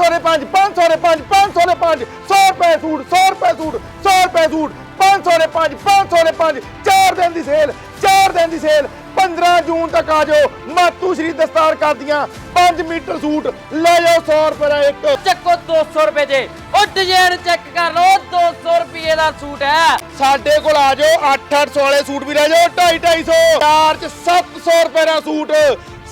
500 ਦੇ 5 500 ਦੇ 5 500 ਦੇ 5 100 ਰੁਪਏ ਸੂਟ 100 ਰੁਪਏ ਸੂਟ 100 ਰੁਪਏ ਸੂਟ 500 ਦੇ 5 500 ਦੇ 5 4 ਦਿਨ ਦੀ ਸੇਲ 4 ਦਿਨ ਦੀ ਸੇਲ 15 ਜੂਨ ਤੱਕ ਆ ਜਾਓ। ਮਾਤੂ ਸ਼੍ਰੀ ਦਸਤਾਰ ਕਰਦੀਆਂ 5 ਮੀਟਰ ਸੂਟ ਲੈ ਜਾਓ 100 ਰੁਪਏ ਦਾ ਇੱਕ। ਚੱਕੋ 200 ਰੁਪਏ ਦੇ ਉਹ ਡਿਜ਼ਾਈਨ ਚੈੱਕ ਕਰ ਲਓ 200 ਰੁਪਏ ਦਾ ਸੂਟ ਹੈ। ਸਾਡੇ ਕੋਲ ਆ ਜਾਓ 8-800 ਵਾਲੇ ਸੂਟ ਵੀ ਲੈ ਜਾਓ 250 ਚਾਰ ਚ 700 ਰੁਪਏ ਦਾ ਸੂਟ।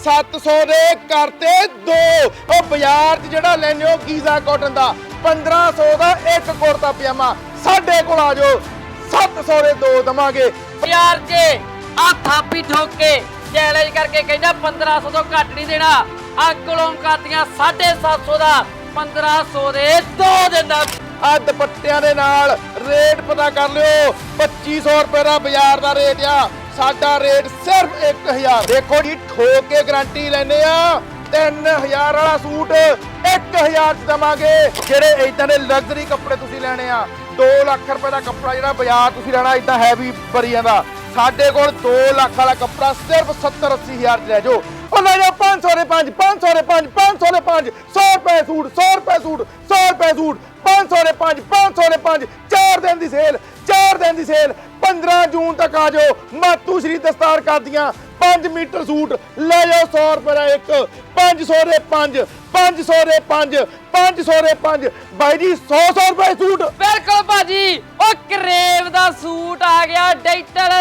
700 ਦੇ ਕਰਤੇ ਦੋ। ਉਹ ਬਾਜ਼ਾਰ 'ਚ ਜਿਹੜਾ ਲੈਨੇ ਹੋ ਗੀਜ਼ਾ ਕਾਟਨ ਦਾ 1500 ਦਾ ਇੱਕ ਕੁੜਤਾ ਪਜਾਮਾ। ਸਾਡੇ ਕੋਲ ਆ ਜਾਓ। 700 ਦੇ ਦੋ ਦਵਾਂਗੇ। ਯਾਰ ਜੇ ਆ ਥਾਪੀ ਠੋਕ ਕੇ ਚੈਲੰਜ ਕਰਕੇ ਕਹਿੰਦਾ 1500 ਤੋਂ ਘੱਟ ਨਹੀਂ ਦੇਣਾ। ਅੰਕਲੋਂ ਕਰਦੀਆਂ 750 ਦਾ 1500 ਦੇ ਦੋ ਦਿੰਦਾ ਆ ਦੁਪੱਟਿਆਂ ਦੇ ਨਾਲ ਰੇਟ ਪਤਾ ਕਰ ਲਿਓ। 2500 ਰੁਪਏ ਦਾ ਬਾਜ਼ਾਰ ਦਾ ਰੇਟ ਆ। ਸਾਡਾ ਰੇਟ ਸਿਰਫ 1000 ਦੇਖੋ ਜੀ, ਠੋਕ ਕੇ ਗਾਰੰਟੀ ਲੈਨੇ ਆ। 3000 ਵਾਲਾ ਸੂਟ 1000 ਚ ਦਵਾਂਗੇ। ਜਿਹੜੇ ਇਦਾਂ ਦੇ ਲਗਜ਼ਰੀ ਕੱਪੜੇ ਤੁਸੀਂ ਲੈਣੇ ਆ 2 ਲੱਖ ਰੁਪਏ ਦਾ ਕੱਪੜਾ ਜਿਹੜਾ ਬਾਜ਼ਾਰ ਤੁਸੀਂ ਲੈਣਾ ਇਦਾਂ ਹੈਵੀ ਬਰੀ ਜਾਂਦਾ। ਸਾਡੇ ਕੋਲ 2 ਲੱਖ ਵਾਲਾ ਕੱਪੜਾ ਸਿਰਫ 70 80000 ਚ ਲੈ ਜਾਓ। ਉਹ ਲੈ ਜਾਓ 500 ਦੇ 5 500 ਦੇ 5 500 ਦੇ 5 100 ਰੁਪਏ ਸੂਟ 100 ਰੁਪਏ ਸੂਟ 100 ਰੁਪਏ ਸੂਟ 500 ਦੇ 5 500 ਦੇ 5 4 ਦਿਨ ਦੀ ਸੇਲ 4 ਦਿਨ ਦੀ ਸੇਲ 15 ਜੂਨ ਤੱਕ ਆ ਜਾਓ, ਮਾਤੂ ਸ਼੍ਰੀ ਦਸਤਾਰ ਕਰਦੀਆਂ 5 ਮੀਟਰ ਸੂਟ, ਲੈ ਜਾਓ 100 ਰੁਪਏ ਦਾ ਇੱਕ 500 ਦੇ 5 500 ਦੇ 5 500 ਦੇ 5 ਬਾਈ ਜੀ 100 100 ਰੁਪਏ ਸੂਟ। ਬਿਲਕੁਲ ਭਾਜੀ, ਉਹ ਕਰੇਵ ਦਾ ਸੂਟ ਆ ਗਿਆ ਡਾਈਟਲ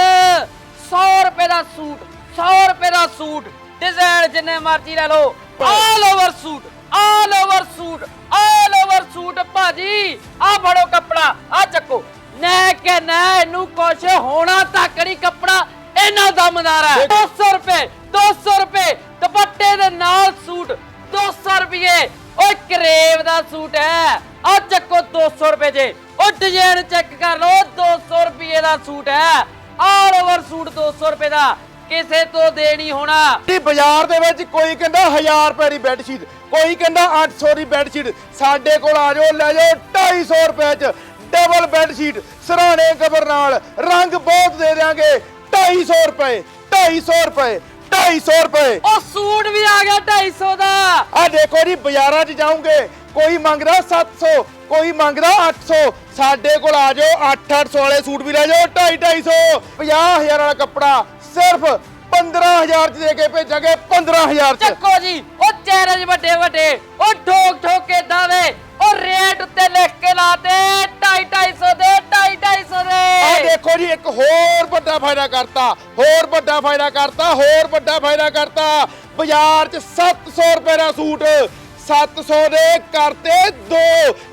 100 ਰੁਪਏ ਦਾ ਸੂਟ 100 ਰੁਪਏ ਦਾ ਸੂਟ। ਡਿਜ਼ਾਈਨ ਜਿੰਨੇ ਮਰਜ਼ੀ ਲੈ ਲਓ। All over suit all over suit all over suit ਭਾਜੀ। ਆ ਫੜੋ ਕੱਪੜਾ ਆ ਚੱਕੋ। ਨਾ ਕਿ ਨਾ ਇਹਨੂੰ ਕੁਛ ਹੋਣਾ ਤੱਕ ਨਹੀਂ ਕੱਪੜਾ ਇੰਨਾ ਦਮਦਾਰ ਹੈ। 200 ਰੁਪਏ 200 ਰੁਪਏ ਦੁਪੱਟੇ ਦੇ ਨਾਲ ਸੂਟ 200 ਰੁਪਏ। ਓਏ ਕਰੇਵ ਦਾ ਸੂਟ ਹੈ। ਆ ਚੱਕੋ 200 ਰੁਪਏ ਜੇ। ਉਹ ਡਿਜ਼ਾਈਨ ਚੈੱਕ ਕਰ ਲਓ 200 ਰੁਪਏ ਦਾ ਸੂਟ ਹੈ। ਆਲ ਓਵਰ ਸੂਟ 200 ਰੁਪਏ ਦਾ। ਕਿਸੇ ਤੋਂ ਦੇ ਨਹੀਂ ਹੋਣਾ। ਜੀ ਬਾਜ਼ਾਰ ਦੇ ਵਿੱਚ ਕੋਈ ਕਹਿੰਦਾ 1000 ਰੁਪਏ ਦੀ ਬੈੱਡ ਸ਼ੀਟ ਕੋਈ ਕਹਿੰਦਾ 800 ਦੀ ਬੈੱਡ ਸ਼ੀਟ ਸਾਡੇ ਕੋਲ ਆ ਜਾਓ ਲੈ ਜਾਓ 250 ਰੁਪਏ ਚ ਡਬਲ ਬੈੱਡ ਸ਼ੀਟ ਸਰਾਣੇ ਕਬਰ ਨਾਲ ਰੰਗ ਬਹੁਤ ਦੇ ਦਿਆਂਗੇ। 250 ਰੁਪਏ 250 ਰੁਪਏ 250 ਰੁਪਏ। ਉਹ ਸੂਟ ਵੀ ਆ ਗਿਆ 250 ਦਾ। ਆ ਦੇਖੋ ਜੀ ਬਾਜ਼ਾਰਾਂ 'ਚ ਜਾਓਗੇ ਕੋਈ ਮੰਗਦਾ 700 ਕੋਈ ਮੰਗਦਾ 800 ਸਾਡੇ ਕੋਲ ਆ ਜਾਓ 8-800 ਵਾਲੇ ਸੂਟ ਵੀ ਲੈ ਜਾਓ 2-250 50000 ਵਾਲਾ ਕੱਪੜਾ ਸਿਰਫ 15000 ਚ ਦੇ ਕੇ ਭੇਜਾਂਗੇ 15000 ਚ। ਚੱਕੋ ਜੀ ਉਹ ਚੈਲੰਜ ਵੱਡੇ ਵੱਡੇ ਉਹ ਠੋਕ ਠੋਕ ਕੇ ਦਾਵੇ ਉਹ ਰੇਟ ਉੱਤੇ ਲਿਖ ਕੇ ਲਾਤੇ 250 ਦੇ 250 ਆ ਦੇ। ਦੇਖੋ ਜੀ ਇੱਕ ਹੋਰ ਵੱਡਾ ਫਾਇਦਾ ਕਰਤਾ ਹੋਰ ਵੱਡਾ ਫਾਇਦਾ ਕਰਤਾ ਹੋਰ ਵੱਡਾ ਫਾਇਦਾ ਕਰਤਾ। ਬਾਜ਼ਾਰ 'ਚ 700 ਰੁਪਏ ਦਾ ਸੂਟ 700 ਦੇ ਕਰਤੇ ਦੋ।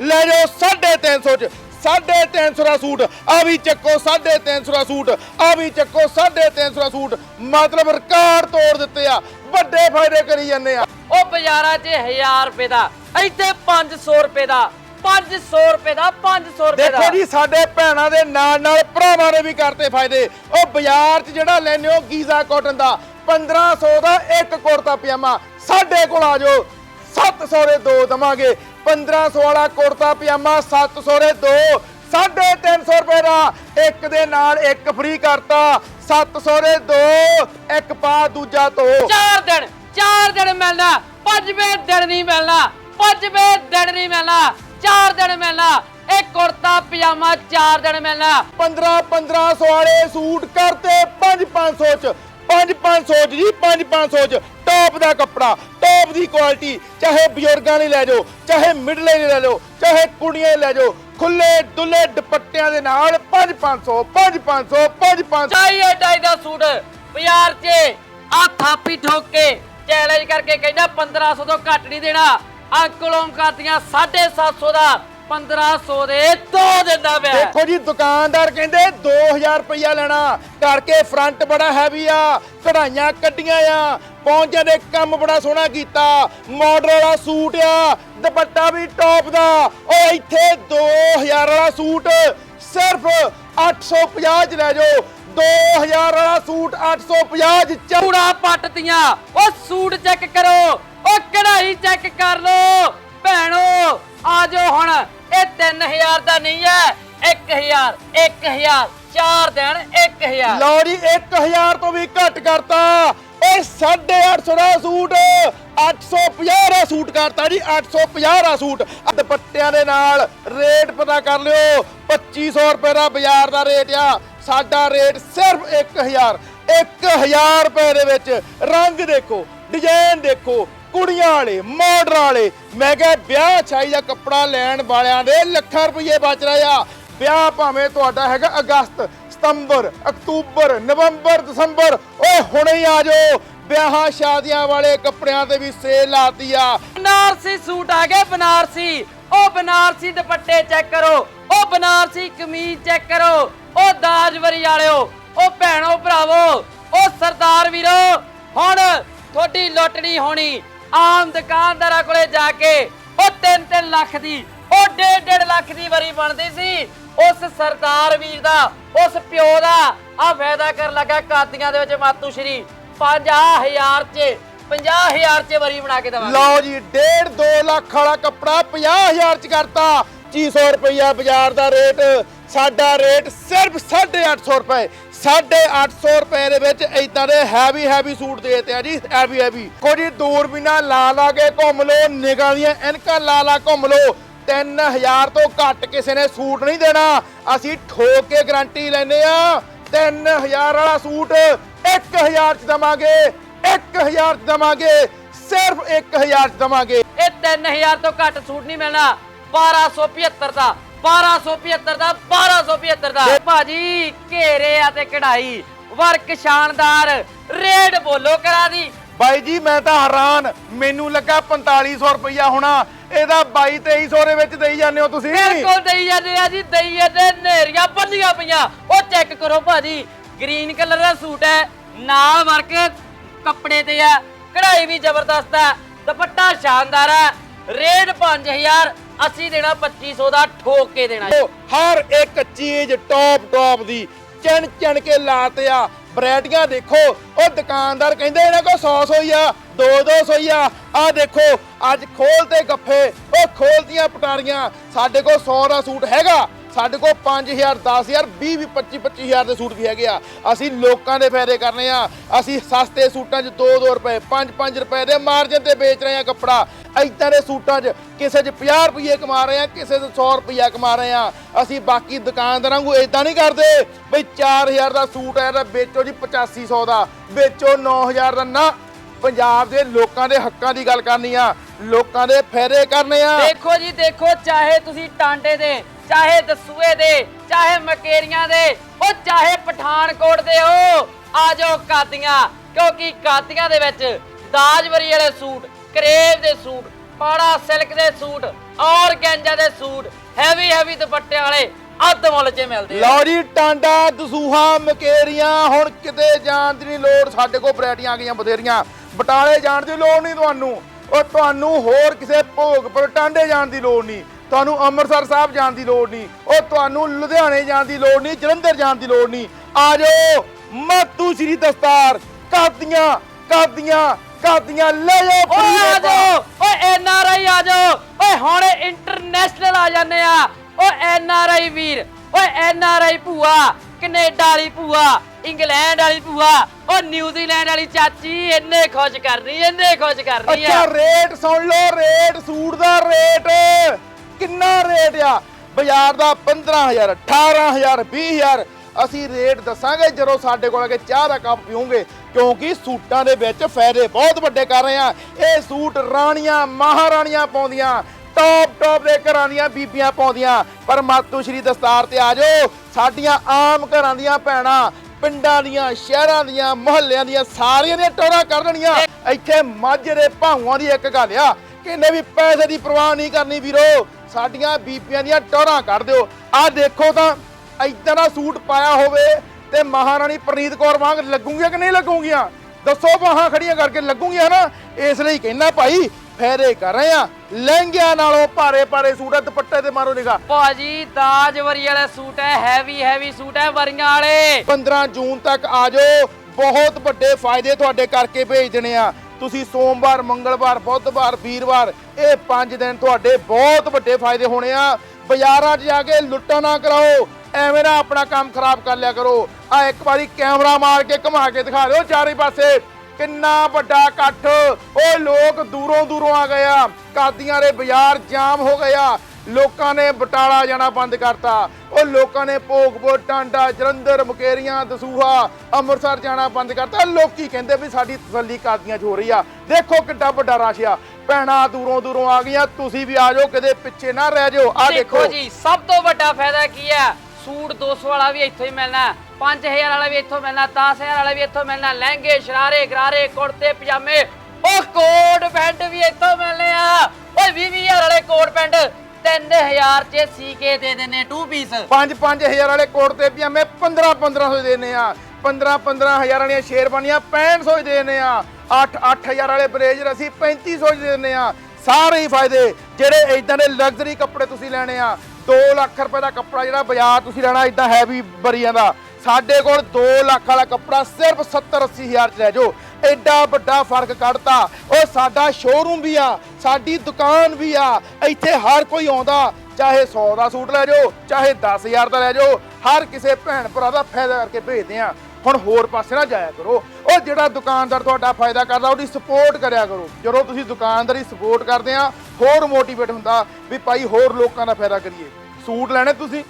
ਲੈ ਜਾਓ 350 ਚ। 350 ਦਾ ਸੂਟ ਆ ਵੀ ਚੱਕੋ 350 ਦਾ ਸੂਟ ਆ ਵੀ ਚੱਕੋ 350 ਦਾ ਸੂਟ। ਮਤਲਬ ਰਿਕਾਰਡ ਤੋੜ ਦਿੱਤੇ ਆ। ਵੱਡੇ ਫਾਇਦੇ ਕਰੀ ਜਾਂਦੇ ਆ। ਉਹ ਬਾਜ਼ਾਰਾਂ 'ਚ 1000 ਰੁਪਏ ਦਾ ਇੱਥੇ 500 ਰੁਪਏ ਦਾ 500 ਰੁਪਏ ਦਾ 500 ਰੁਪਏ ਦਾ। ਦੇਖੋ ਜੀ ਸਾਡੇ ਭੈਣਾਂ ਦੇ ਨਾਲ ਨਾਲ ਭਰਾਵਾਂ ਨੇ ਵੀ ਕਰਤੇ ਫਾਇਦੇ। ਉਹ ਬਾਜ਼ਾਰ 'ਚ ਜਿਹੜਾ ਲੈਨੇ ਹੋ ਗੀਜ਼ਾ ਕਾਟਨ ਦਾ 1500 ਦਾ ਇੱਕ ਕੁੜਤਾ ਪਜਾਮਾ ਸਾਡੇ ਕੋਲ ਆ ਜਾਓ। 700 ਦੇ ਦੋ ਦਵਾਂਗੇ। 1500 ਵਾਲਾ ਕੁੜਤਾ ਪਜਾਮਾ 700 ਦੇ ਦੋ। 350 ਰੁਪਏ ਦਾ ਇੱਕ ਦੇ ਨਾਲ ਇੱਕ ਫ੍ਰੀ ਕਰਤਾ। 700 ਦੇ ਦੋ ਇੱਕ ਪਾ ਦੂਜਾ ਧੋ। ਚਾਰ ਦਿਨ ਚਾਰ ਦਿਨ ਮਿਲਣਾ ਪੰਜਵੇਂ ਦਿਨ ਨਹੀਂ ਮਿਲਣਾ ਪੰਜਵੇਂ ਦਿਨ ਨਹੀਂ ਮਿਲਣਾ ਚਾਰ ਦਿਨ ਮਿਲਣਾ ਇਹ ਕੁੜਤਾ ਪਜਾਮਾ ਚਾਰ ਦਿਨ ਮਿਲਣਾ। 15 1500 ਵਾਲੇ ਸੂਟ ਕਰਤੇ 5 500 ਚ 5 500 ਚ ਜੀ 5 500 ਚ। ਟੌਪ ਦਾ ਕੱਪੜਾ, ਟੌਪ ਦੀ ਕੁਆਲਿਟੀ, ਚਾਹੇ ਬਜ਼ੁਰਗਾਂ ਲਈ ਲੈ ਜਾਓ, ਚਾਹੇ ਮਿਡਲੇ ਲਈ ਲੈ ਜਾਓ, ਚਾਹੇ ਕੁੜੀਆਂ ਲਈ ਲੈ ਜਾਓ, ਖੁੱਲੇ ਦੁੱਲੇ ਦੁਪੱਟਿਆਂ ਦੇ ਨਾਲ 5 500 5 500 5 500 ਚਾਹੀਏ ਟਾਈ ਸੂਟ, ਬਾਜ਼ਾਰ 'ਚ ਆ ਥਾਪੀ ਠੋਕ ਕੇ ਚੈਲੰਜ ਕਰਕੇ ਕਹਿੰਦਾ 1500 ਤੋਂ ਘੱਟ ਨਹੀਂ ਦੇਣਾ। ਅੰਕਲੋਂ ਕਰਦੀਆਂ 750 ਦਾ 1500 ਦੇ ਦੋ ਦਿੰਦਾ ਪਿਆ ਦੇਖੋ ਜੀ ਦੁਕਾਨਦਾਰ ਕਹਿੰਦੇ 2000 ਰੁਪਇਆ ਲੈਣਾ। ਕਰਕੇ ਫਰੰਟ ਬੜਾ ਹੈਵੀ ਆ ਕਢਾਈਆਂ ਕੱਢੀਆਂ ਆ ਪੌਂਚਾਂ ਦੇ ਕੰਮ ਬੜਾ ਸੋਹਣਾ ਕੀਤਾ। ਮਾਡਲ ਵਾਲਾ ਸੂਟ ਆ ਦੁਪੱਟਾ ਵੀ ਟੌਪ ਦਾ। ਉਹ ਇੱਥੇ 2000 ਵਾਲਾ ਸੂਟ ਸਿਰਫ 850 ਚ ਲੈ ਜਾਓ। 2000 ਵਾਲਾ ਸੂਟ 850 ਚ ਚੌੜਾ ਚੂੜਾ ਪੱਟਤੀਆਂ। ਉਹ ਸੂਟ ਚੈੱਕ ਕਰੋ। ਉਹ ਕਢਾਈ ਚੈੱਕ ਕਰ ਲੋ ਭੈਣੋ, ਆ ਜਾਓ ਹੁਣ। ਇਹ 3000 ਦਾ ਨਹੀਂ ਹੈ। 1000 1000 ਚਾਰ ਦਿਨ 1000 ਲਓ ਜੀ 1000 ਤੋਂ ਵੀ ਘੱਟ ਕਰਤਾ। ਓਏ 850 ਦਾ ਸੂਟ 850 ਦਾ ਸੂਟ ਕਰਤਾ ਜੀ 850 ਦਾ ਸੂਟ। ਦੁਪੱਟਿਆਂ ਦੇ ਨਾਲ ਰੇਟ ਪਤਾ ਕਰ ਲਿਓ 2500 ਰੁਪਏ ਦਾ ਬਾਜ਼ਾਰ ਦਾ ਰੇਟ ਆ। ਸਾਡਾ ਰੇਟ ਸਿਰਫ 1000 1000 ਰੁਪਏ ਦੇ ਵਿੱਚ ਰੰਗ ਦੇਖੋ, ਡਿਜ਼ਾਈਨ ਦੇਖੋ ਕੁੜੀਆਂ ਵਾਲੇ ਮਾਡਲ ਵਾਲੇ। ਮੈਂ ਕਿਹਾ, ਵਿਆਹ ਛਾਈ ਦਾ ਕੱਪੜਾ ਲੈਣ ਵਾਲਿਆਂ ਦੇ ਲੱਖਾਂ ਰੁਪਏ ਬਚ ਰਹੇ ਆ। ਵਿਆਹ ਭਾਵੇਂ ਤੁਹਾਡਾ ਹੈਗਾ ਅਗਸਤ, ਸਤੰਬਰ, ਅਕਤੂਬਰ, ਨਵੰਬਰ, ਦਸੰਬਰ, ਓਏ ਹੁਣੇ ਹੀ ਆ ਜਾਓ। ਵਿਆਹਾਂ ਸ਼ਾਦੀਆਂ ਵਾਲੇ ਕੱਪੜਿਆਂ ਤੇ ਵੀ ਸੇਲ ਲਾਤੀ ਆ। ਬਨਾਰਸੀ ਸੂਟ ਆ ਗਏ ਬਨਾਰਸੀ। ਉਹ ਬਨਾਰਸੀ ਦੁਪੱਟੇ ਚੈੱਕ ਕਰੋ। ਉਹ ਬਨਾਰਸੀ ਕਮੀਜ਼ ਚੈੱਕ ਕਰੋ। ਉਹ ਦਾਜਵਰੀ ਵਾਲਿਓ ਉਹ ਭੈਣੋ ਭਰਾਵੋ ਉਹ ਸਰਦਾਰ ਵੀਰੋ, ਹੁਣ ਤੁਹਾਡੀ ਲੁੱਟ ਹੋਣੀ। ਆਮ ਦੁਕਾਨਦਾਰਾਂ ਕੋਲੇ ਜਾ ਕੇ ਉਹ 3-3 ਲੱਖ ਦੀ, ਉਹ 1.5 ਲੱਖ ਦੀ ਵਰੀ ਬਣਦੀ ਸੀ। ਉਸ ਸਰਦਾਰ ਵੀਰ ਦਾ, ਉਸ ਪਿਓ ਦਾ ਆ ਫਾਇਦਾ ਕਰਨ ਲੱਗਾ ਕਾਦੀਆਂ ਦੇ ਵਿੱਚ ਮਾਤੂ ਸ਼੍ਰੀ 50000 ਚ 50000 ਚ ਵਰੀ ਬਣਾ ਕੇ ਦਵਾਂਗੇ। ਲਓ ਜੀ 1.5 2 ਲੱਖ ਵਾਲਾ ਕੱਪੜਾ 50000 ਚ ਕਰਤਾ। 2500 ਰੁਪਇਆ ਬਾਜ਼ਾਰ ਦਾ ਰੇਟ, ਸਾਡਾ ਰੇਟ ਸਿਰਫ 850 ਰੁਪਏ। 850 ਰੁਪਏ ਦੇ ਵਿੱਚ ਇਦਾਂ ਦੇ ਹੈਵੀ ਹੈਵੀ ਸੂਟ ਦੇਤੇ ਆ ਜੀ ਹੈਵੀ ਹੈਵੀ ਕੋਈ ਦੂਰਬੀਨਾਂ ਲਾ ਲਾ ਕੇ ਘੁੰਮ ਲਓ, ਨਿਗਾਹ ਦੀਆਂ ਐਨਕਾਂ ਲਾ ਲਾ ਘੁੰਮ ਲਓ। 3000 ਤੋਂ ਘੱਟ ਕਿਸੇ ਨੇ ਸੂਟ ਨਹੀਂ ਦੇਣਾ। ਅਸੀਂ ਠੋਕ ਕੇ ਗਾਰੰਟੀ ਲੈਨੇ ਆ 3000 ਵਾਲਾ ਸੂਟ 1000 ਚ ਦਵਾਂਗੇ 1000 ਚ ਦਵਾਂਗੇ, ਸਿਰਫ 1000 ਚ ਦਵਾਂਗੇ। ਇਹ 3000 ਤੋਂ ਘੱਟ ਸੂਟ ਨਹੀਂ ਮਿਲਣਾ 1275 ਦਾ। 1275 ਦਾ 1275 ਦਾ। ਭਾਜੀ ਘੇਰੇ ਆ ਤੇ ਕਢਾਈ। ਵਰਕ ਸ਼ਾਨਦਾਰ। ਰੇਡ ਬੋਲੋ ਕਰਾ ਦੀ। ਬਾਈ ਜੀ ਮੈਂ ਤਾਂ ਹੈਰਾਨ। ਮੈਨੂੰ ਲੱਗਾ 4500 ਰੁਪਈਆ ਹੋਣਾ। ਇਹਦਾ 22 2300 ਦੇ ਵਿੱਚ ਦੇਈ ਜਾਂਦੇ ਹੋ ਤੁਸੀਂ। ਬਿਲਕੁਲ ਦਈ ਜਾਂਦੇ ਆ ਜੀ ਦਈ ਜਾਂਦੇ ਨੇਰੀਆਂ ਬੰਨੀਆਂ ਪਈਆਂ। ਉਹ ਚੈੱਕ ਕਰੋ ਭਾਜੀ। ਗ੍ਰੀਨ ਕਲਰ ਦਾ ਸੂਟ ਹੈ। ਨਾਲ ਵਰਕ ਕੱਪੜੇ ਤੇ ਆ। ਕਢਾਈ ਵੀ ਜ਼ਬਰਦਸਤ ਹੈ ਦੁਪੱਟਾ ਸ਼ਾਨਦਾਰ ਹੈ ਰੇਟ 5000 ਅਸੀਂ ਦੇਣਾ 2500 ਦਾ ਠੋਕ ਕੇ ਦੇਣਾ। ਜੀ। ਹਰ ਇੱਕ ਚੀਜ਼ ਟੌਪ ਟੌਪ ਦੀ, ਚਣ ਚਣ ਕੇ ਲਾਤੇ ਆ। ਵੈਰਾਈਟੀਆਂ ਦੇਖੋ, ਉਹ ਦੁਕਾਨਦਾਰ ਕਹਿੰਦੇ ਇਹਨਾਂ ਕੋ 100 ਸੌਈ ਆ 2 200 ਹੀ ਆ। ਆ ਦੇਖੋ, ਅੱਜ ਖੋਲਤੇ ਗੱਫੇ, ਉਹ ਖੋਲਤੀਆਂ ਪਟਾਰੀਆਂ। ਸਾਡੇ ਕੋਲ 100 ਦਾ ਸੂਟ ਹੈਗਾ, ਸਾਡੇ ਕੋਲ 5000 10000 20 20 25 25000 ਦੇ ਸੂਟ ਵੀ ਹੈਗੇ ਆ। ਅਸੀਂ ਲੋਕਾਂ ਦੇ ਫਾਇਦੇ ਕਰਨੇ ਆ। ਅਸੀਂ ਸਸਤੇ ਸੂਟਾਂ 'ਚ 2-2 ਰੁਪਏ 5-5 ਰੁਪਏ ਦੇ ਮਾਰਜਨ ਤੇ ਵੇਚ ਰਹੇ ਆ ਕੱਪੜਾ। ਏਦਾਂ ਦੇ ਸੂਟਾਂ 'ਚ ਕਿਸੇ 'ਚ 50 ਰੁਪਏ ਕਮਾ ਰਹੇ ਆ ਕਿਸੇ 'ਚ 100 ਰੁਪਏ ਕਮਾ ਰਹੇ ਆ ਅਸੀਂ ਬਾਕੀ ਦੁਕਾਨਦਾਰਾਂ ਨੂੰ ਏਦਾਂ ਨਹੀਂ ਕਰਦੇ। ਬਈ 4000 ਦਾ ਸੂਟ ਹੈ ਤਾਂ ਵੇਚੋ ਜੀ 8500 ਦਾ। ਵੇਚੋ 9000 ਦਾ। ਨਾ, ਪੰਜਾਬ ਦੇ ਲੋਕਾਂ ਦੇ ਹੱਕਾਂ ਦੀ ਗੱਲ ਕਰਨੀ ਆ। ਲੋਕਾਂ ਦੇ ਫਾਇਦੇ ਕਰਨੇ ਆ। ਦੇਖੋ ਜੀ, ਦੇਖੋ, ਚਾਹੇ ਤੁਸੀਂ ਟਾਂਡੇ ਦੇ, ਚਾਹੇ ਦਸੂਏ ਦੇ, ਚਾਹੇ ਮਕੇਰੀਆਂ ਦੇ, ਉਹ ਚਾਹੇ ਪਠਾਨਕੋਟ ਦੇ ਹੋ, ਆ ਜਾਓ ਕਾਦੀਆਂ। ਕਿਉਂਕਿ ਕਾਦੀਆਂ ਦੇ ਵਿੱਚ ਦਾਜਵਰੀ ਵਾਲੇ ਸੂਟ ਕਰੇਵ ਦੇ ਸੂਟ, ਪਾੜਾ ਸਿਲਕ ਦੇ ਸੂਟ ਔਰਗੈਂਜਾ ਦੇ ਸੂਟ ਹੈਵੀ ਹੈਵੀ ਦੁਪੱਟੇ ਵਾਲੇ ਅੱਧ ਮੁੱਲ 'ਚ ਮਿਲਦੇ ਆ। ਲਓ ਜੀ, ਟਾਂਡਾ, ਦਸੂਹਾ, ਮਕੇਰੀਆਂ, ਹੁਣ ਕਿਤੇ ਜਾਣ ਦੀ ਨਹੀਂ ਲੋੜ, ਸਾਡੇ ਕੋਲ ਵੈਰਾਈਟੀਆਂ ਆ ਗਈਆਂ ਬਥੇਰੀਆਂ। ਬਟਾਲੇ ਜਾਣ ਦੀ ਲੋੜ ਨਹੀਂ ਤੁਹਾਨੂੰ, ਉਹ ਤੁਹਾਨੂੰ ਹੋਰ ਕਿਸੇ ਭੋਗ ਟਾਂਡੇ ਜਾਣ ਦੀ ਲੋੜ ਨਹੀਂ, ਤੁਹਾਨੂੰ ਅੰਮ੍ਰਿਤਸਰ ਸਾਹਿਬ ਜਾਣ ਦੀ ਲੋੜ ਨਹੀਂ, ਉਹ ਤੁਹਾਨੂੰ ਲੁਧਿਆਣੇ ਜਾਣ ਦੀ ਲੋੜ ਨਹੀਂ, ਜਲੰਧਰ ਜਾਣ ਦੀ ਲੋੜ ਨਹੀਂ। ਆ ਜਾਓ, ਮਾਤੂ ਸ੍ਰੀ ਦਸਤਾਰ, ਕਰਦੀਆਂ ਕਾਦੀਆਂ ਕਾਦੀਆਂ ਲੈ ਜਾਓ ਓਏ ਆ। ਜਾਓ ਓਏ ਐਨ ਆਰ ਆਈ ਆ ਜਾਓ। ਓਏ ਹੁਣ ਇੰਟਰਨੈਸ਼ਨਲ ਆ ਜਾਂਦੇ ਆ। ਓਏ ਐਨ ਆਰ ਆਈ ਵੀਰ ਓਏ ਐਨ ਆਰ ਆਈ ਭੂਆ ਕੈਨੇਡਾ ਵਾਲੀ ਭੂਆ ਇੰਗਲੈਂਡ ਵਾਲੀ ਭੂਆ ਓ ਨਿਊਜ਼ੀਲੈਂਡ ਵਾਲੀ ਚਾਚੀ ਇੰਨੇ ਖੁਸ਼ ਕਰਨੀ ਇੰਨੇ ਖੁਸ਼ ਕਰਨੀ ਅੱਛਾ ਆ। ਰੇਟ ਸੁਣ ਲਓ ਰੇਟ ਸੂਟ ਦਾ ਰੇਟ ਕਿੰਨਾ ਰੇਟ ਆ? ਬਾਜ਼ਾਰ ਦਾ 15000 18000 20000 ਅਸੀਂ ਰੇਟ ਦੱਸਾਂਗੇ, ਜਦੋਂ ਸਾਡੇ ਕੋਲ ਆ ਕੇ ਚਾਹ ਦਾ ਕੱਪ ਪੀਓਗੇ, ਕਿਉਂਕਿ ਸੂਟਾਂ ਦੇ ਵਿੱਚ ਫਾਇਦੇ ਬਹੁਤ ਵੱਡੇ ਕਰ ਰਹੇ ਆ ਇਹ ਸੂਟ ਰਾਣੀਆਂ, ਮਹਾਰਾਣੀਆਂ ਪਾਉਂਦੀਆਂ ਟੌਪ ਟੌਪ ਦੇ ਘਰਾਂ ਦੀਆਂ ਬੀਬੀਆਂ ਪਾਉਂਦੀਆਂ। ਪਰ ਮਾਤੂ ਸ਼੍ਰੀ ਦਸਤਾਰ ਤੇ ਆ ਜਾਓ, ਸਾਡੀਆਂ ਆਮ ਘਰਾਂ ਦੀਆਂ ਭੈਣਾਂ, ਪਿੰਡਾਂ ਦੀਆਂ, ਸ਼ਹਿਰਾਂ ਦੀਆਂ, ਮੁਹੱਲਿਆਂ ਦੀਆਂ ਸਾਰੀਆਂ ਦੀਆਂ ਟੋਰਾ ਕਰ ਦੇਣੀਆਂ। ਇੱਥੇ ਮਾਝੇ ਦੇ ਭਾਵਾਂ ਦੀ ਇੱਕ ਗੱਲ ਆ, ਕਿੰਨੇ ਵੀ ਪੈਸੇ ਦੀ ਪਰਵਾਹ ਨਹੀਂ ਕਰਨੀ ਵੀਰੋ, ਸਾਡੀਆਂ ਬੀਬੀਆਂ ਦੀਆਂ ਟੋਰਾਂ ਕੱਢ ਦਿਓ। ਆਹ ਦੇਖੋ ਤਾਂ ਇਦਾਂ ਦਾ ਸੂਟ ਪਾਇਆ ਹੋਵੇ ਤੇ ਮਹਾਰਾਣੀ ਪ੍ਰਨੀਤ ਕੌਰ ਵਾਂਗ ਲੱਗੂਗੀਆਂ ਕਿ ਨਹੀਂ ਲੱਗੂਗੀਆਂ? ਦੱਸੋ ਬਾਹਾਂ ਖੜੀਆਂ ਕਰਕੇ ਲੱਗੂਗੀਆਂ ਨਾ ਇਸ ਲਈ ਕਹਿਣਾ ਭਾਈ ਫਾਇਦੇ ਕਰ ਰਹੇ ਆ। ਲਹਿੰਗਿਆਂ ਨਾਲੋਂ ਭਾਰੇ ਭਾਰੇ ਸੂਟ ਆ ਦੁਪੱਟੇ ਤੇ ਮਾਰੋ ਨਿਗਾਹ। ਭਾਜੀ ਦਾਜਵਰੀ ਵਾਲੇ ਸੂਟ ਹੈ ਹੈਵੀ ਹੈਵੀ ਸੂਟ ਹੈ ਵਰੀਆਂ ਵਾਲੇ। 15 ਜੂਨ ਤੱਕ ਆ ਜਾਓ। ਬਹੁਤ ਵੱਡੇ ਫਾਇਦੇ ਤੁਹਾਡੇ ਕਰਕੇ ਭੇਜ ਦੇਣੇ ਆ। ਤੁਸੀਂ ਸੋਮਵਾਰ, ਮੰਗਲਵਾਰ, ਬੁੱਧਵਾਰ, ਵੀਰਵਾਰ ਇਹ 5 ਦਿਨ ਤੁਹਾਡੇ ਬਹੁਤ ਵੱਡੇ ਫਾਇਦੇ ਹੋਣੇ ਆ। ਬਾਜ਼ਾਰਾਂ 'ਚ ਜਾ ਕੇ ਲੁੱਟਾਂ ਨਾ ਕਰਾਓ, ਐਵੇਂ ਨਾ ਆਪਣਾ ਕੰਮ ਖਰਾਬ ਕਰ ਲਿਆ ਕਰੋ। ਆ ਇੱਕ ਵਾਰੀ ਕੈਮਰਾ ਮਾਰ ਕੇ ਘੁਮਾ ਕੇ ਦਿਖਾ ਦਿਓ ਚਾਰੇ ਪਾਸੇ। ਕਿੰਨਾ ਵੱਡਾ ਇਕੱਠ। ਉਹ ਲੋਕ ਦੂਰੋਂ ਦੂਰੋਂ ਆ ਗਏ ਆ। ਕਾਦੀਆਂ ਦੇ ਬਾਜ਼ਾਰ ਜਾਮ ਹੋ ਗਏ ਆ। ਲੋਕਾਂ ਨੇ ਬਟਾਲਾ ਜਾਣਾ ਬੰਦ ਕਰਤਾ। ਉਹ ਲੋਕਾਂ ਨੇ ਭੋਗਪੁਰ ਟਾਂਡਾ, ਜਲੰਧਰ, ਮੁਕੇਰੀਆਂ, ਦਸੂਹਾ, ਅੰਮ੍ਰਿਤਸਰ ਜਾਣਾ ਬੰਦ ਕਰਤਾ। ਲੋਕੀ ਕਹਿੰਦੇ ਵੀ ਸਾਡੀ ਤਸੱਲੀ ਕਾਦੀਆਂ 'ਚ ਹੋ ਰਹੀ ਆ। ਦੇਖੋ ਕਿੱਡਾ ਵੱਡਾ ਰਸ਼ ਆ। ਭੈਣਾਂ ਦੂਰੋਂ ਦੂਰੋਂ ਆ ਗਈਆਂ, ਤੁਸੀਂ ਵੀ ਆ ਜਾਓ, ਕਿਤੇ ਪਿੱਛੇ ਨਾ ਰਹਿ ਜਾਓ। ਆ ਦੇਖੋ। ਜੀ, ਸਭ ਤੋਂ ਵੱਡਾ ਫਾਇਦਾ ਕੀ ਹੈ ਸੂਟ 200 ਵਾਲਾ ਵੀ ਇੱਥੋਂ ਹੀ ਮਿਲਣਾ 5000 ਵਾਲਾ ਵੀ ਇੱਥੋਂ ਮਿਲਣਾ 10000 ਵਾਲਾ ਵੀ ਇੱਥੋਂ ਮਿਲਣਾ, ਲਹਿੰਗੇ, ਸ਼ਰਾਰੇ, ਗਰਾਰੇ, ਕੁੜਤੇ, ਪਜਾਮੇ। ਉਹ ਕੋਟ ਪੈਂਟ ਵੀ ਇੱਥੋਂ ਮਿਲਨੇ ਆ। ਓਏ 20000 ਵਾਲੇ ਕੋਟ ਪੈਂਟ 3000 ਚ ਸੀ ਦੇ ਦਿੰਨੇ 2 ਪੀਸ 5-5000 ਵਾਲੇ ਕੋਟ ਤੇ ਪਜਾਮੇ 15-1500 ਦੇਨੇ ਆ। 15-15000 ਵਾਲੀਆਂ ਸ਼ੇਰਵਾਨੀਆਂ 6500 ਹੀ ਦੇਨੇ ਆ। 8-8000 ਵਾਲੇ ਬਲੇਜ਼ਰ ਅਸੀਂ 3500 ਹੀ ਦੇਨੇ ਆ। ਸਾਰੇ ਹੀ ਫਾਇਦੇ, ਜਿਹੜੇ ਇਦਾਂ ਦੇ ਲਗਜ਼ਰੀ ਕੱਪੜੇ ਤੁਸੀਂ ਲੈਣੇ ਆ 2 ਲੱਖ ਰੁਪਏ ਦਾ ਕੱਪੜਾ ਜਿਹੜਾ ਬਾਜ਼ਾਰ ਤੁਸੀਂ ਲੈਣਾ ਇਦਾਂ ਹੈਵੀ ਬਰੀਆਂ ਦਾ। ਸਾਡੇ ਕੋਲ 2 ਲੱਖ ਵਾਲਾ ਕੱਪੜਾ ਸਿਰਫ 70 ਹਜ਼ਾਰ ਚ ਲੈ ਜਾਓ। ਐਡਾ ਵੱਡਾ ਫ਼ਰਕ ਕੱਢਤਾ। ਉਹ ਸਾਡਾ ਸ਼ੋਰੂਮ ਵੀ ਆ, ਸਾਡੀ ਦੁਕਾਨ ਵੀ ਆ। ਇੱਥੇ ਹਰ ਕੋਈ ਆਉਂਦਾ, ਚਾਹੇ 100 ਦਾ ਸੂਟ ਲੈ ਜਾਓ, ਚਾਹੇ 10000 ਦਾ ਲੈ ਜਾਓ, ਹਰ ਕਿਸੇ ਭੈਣ ਭਰਾ ਦਾ ਫਾਇਦਾ ਕਰਕੇ ਭੇਜਦੇ ਆ। ਹੁਣ ਹੋਰ ਪਾਸੇ ਨਾ ਜਾਇਆ ਕਰੋ। ਉਹ ਜਿਹੜਾ ਦੁਕਾਨਦਾਰ ਤੁਹਾਡਾ ਫਾਇਦਾ ਕਰਦਾ, ਉਹਦੀ ਸਪੋਰਟ ਕਰਿਆ ਕਰੋ। ਜਦੋਂ ਤੁਸੀਂ ਦੁਕਾਨਦਾਰੀ ਸਪੋਰਟ ਕਰਦੇ ਆ, ਹੋਰ ਮੋਟੀਵੇਟ ਹੁੰਦਾ ਵੀ ਭਾਈ ਹੋਰ ਲੋਕਾਂ ਦਾ ਫਾਇਦਾ ਕਰੀਏ। ਸੂਟ ਲੈਣੇ ਤੁਸੀਂ,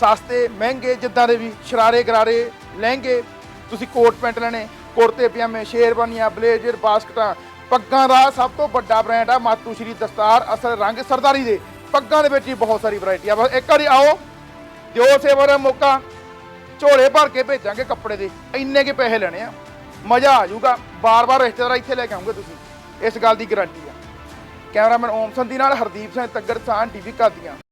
ਸਸਤੇ, ਮਹਿੰਗੇ, ਜਿੱਦਾਂ ਦੇ ਵੀ, ਸ਼ਰਾਰੇ ਗਰਾਰੇ, ਲਹਿੰਗੇ, ਤੁਸੀਂ ਕੋਟ ਪੈਂਟ ਲੈਣੇ ਕੁੜਤੇ ਪਜਾਮੇ, ਸ਼ੇਰਵਾਨੀਆਂ, ਬਲੇਜ਼ਰ, ਬਾਸਕਟਾਂ, ਪੱਗਾਂ ਦਾ ਸਭ ਤੋਂ ਵੱਡਾ ਬ੍ਰਾਂਡ ਆ ਮਾਤੂ ਸ਼੍ਰੀ ਦਸਤਾਰ, ਅਸਲ ਰੰਗ ਸਰਦਾਰੀ ਦੇ। ਪੱਗਾਂ ਦੇ ਵਿੱਚ ਹੀ ਬਹੁਤ ਸਾਰੀ ਵੈਰਾਈਟੀ ਆ। ਬਸ ਇੱਕ ਵਾਰੀ ਆਓ, ਦਿਓ ਸੇਵਾ ਦਾ ਮੌਕਾ। ਝੋਲੇ ਭਰ ਕੇ ਭੇਜਾਂਗੇ ਕੱਪੜੇ ਦੇ। ਇੰਨੇ ਕੇ ਪੈਸੇ ਲੈਣੇ ਆ। ਮਜ਼ਾ ਆ ਜਾਊਗਾ। ਬਾਰ-ਬਾਰ ਰਿਸ਼ਤੇਦਾਰ ਇੱਥੇ ਲੈ ਕੇ ਆਉਂਗੇ ਤੁਸੀਂ। ਇਸ ਗੱਲ ਦੀ ਗਾਰੰਟੀ ਆ। ਕੈਮਰਾਮੈਨ ਓਮ ਸੰਧੀ ਨਾਲ ਹਰਦੀਪ ਸਿੰਘ, ਤੱਗੜ ਸਾਨ ਟੀਵੀ ਕਾਦੀਆਂ